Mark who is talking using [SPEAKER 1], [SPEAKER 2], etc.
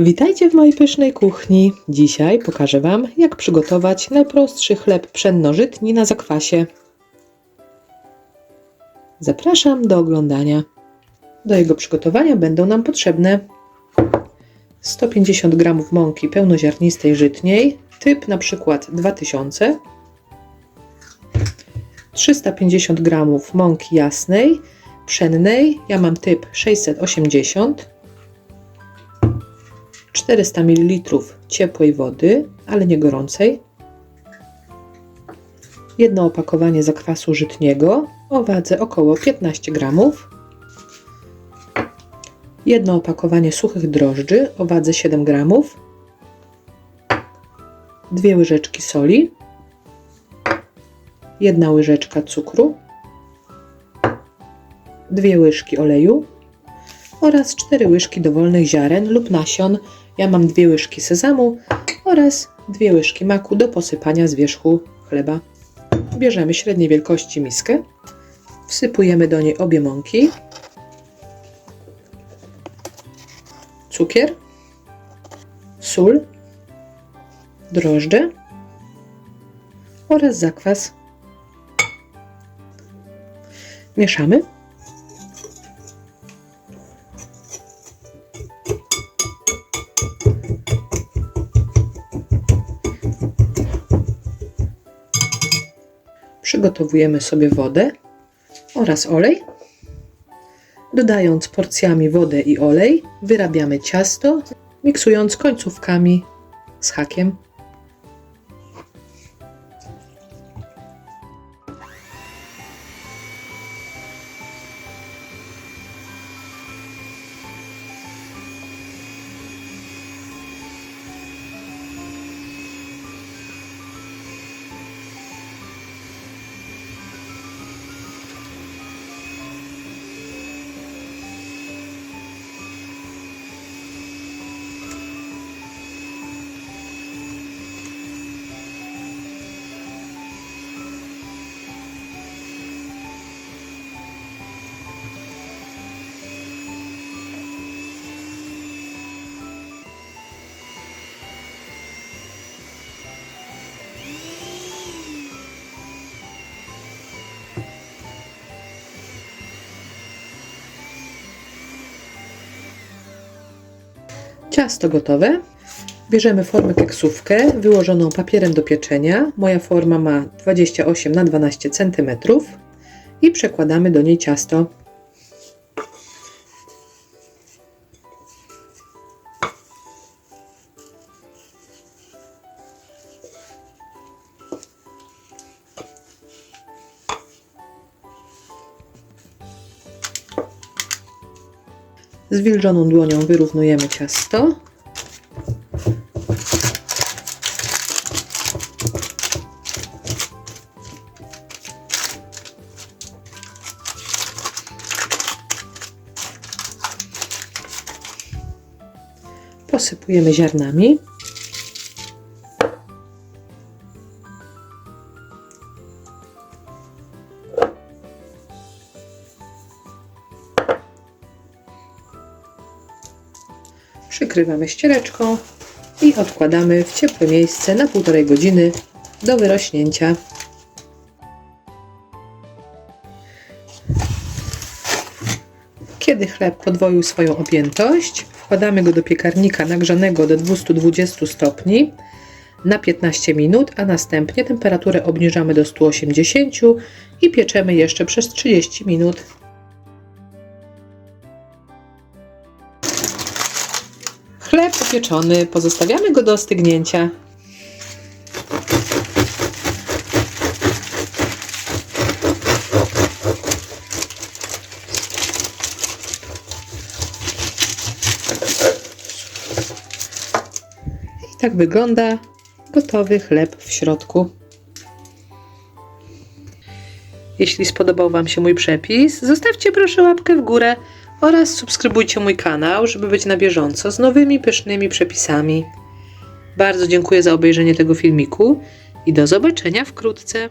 [SPEAKER 1] Witajcie w mojej pysznej kuchni. Dzisiaj pokażę Wam, jak przygotować najprostszy chleb pszennożytni na zakwasie. Zapraszam do oglądania. Do jego przygotowania będą nam potrzebne 150 g mąki pełnoziarnistej żytniej, typ na przykład 2000, 350 g mąki jasnej, pszennej, ja mam typ 680 400 ml ciepłej wody, ale nie gorącej, jedno opakowanie zakwasu żytniego o wadze około 15 g, jedno opakowanie suchych drożdży o wadze 7 g, dwie łyżeczki soli, jedna łyżeczka cukru, dwie łyżki oleju oraz cztery łyżki dowolnych ziaren lub nasion. Ja mam dwie łyżki sezamu oraz dwie łyżki maku do posypania z wierzchu chleba. Bierzemy średniej wielkości miskę, wsypujemy do niej obie mąki, cukier, sól, drożdże oraz zakwas. Mieszamy. Przygotowujemy sobie wodę oraz olej. Dodając porcjami wodę i olej, wyrabiamy ciasto, miksując końcówkami z hakiem. Ciasto gotowe. Bierzemy formę keksówkę wyłożoną papierem do pieczenia. Moja forma ma 28 na 12 cm i przekładamy do niej ciasto. Zwilżoną dłonią wyrównujemy ciasto. Posypujemy ziarnami. Przykrywamy ściereczką i odkładamy w ciepłe miejsce na półtorej godziny do wyrośnięcia. Kiedy chleb podwoił swoją objętość, wkładamy go do piekarnika nagrzanego do 220 stopni na 15 minut, a następnie temperaturę obniżamy do 180 i pieczemy jeszcze przez 30 minut. Chleb upieczony, pozostawiamy go do ostygnięcia. I tak wygląda gotowy chleb w środku. Jeśli spodobał Wam się mój przepis, zostawcie proszę łapkę w górę oraz subskrybujcie mój kanał, żeby być na bieżąco z nowymi pysznymi przepisami. Bardzo dziękuję za obejrzenie tego filmiku i do zobaczenia wkrótce.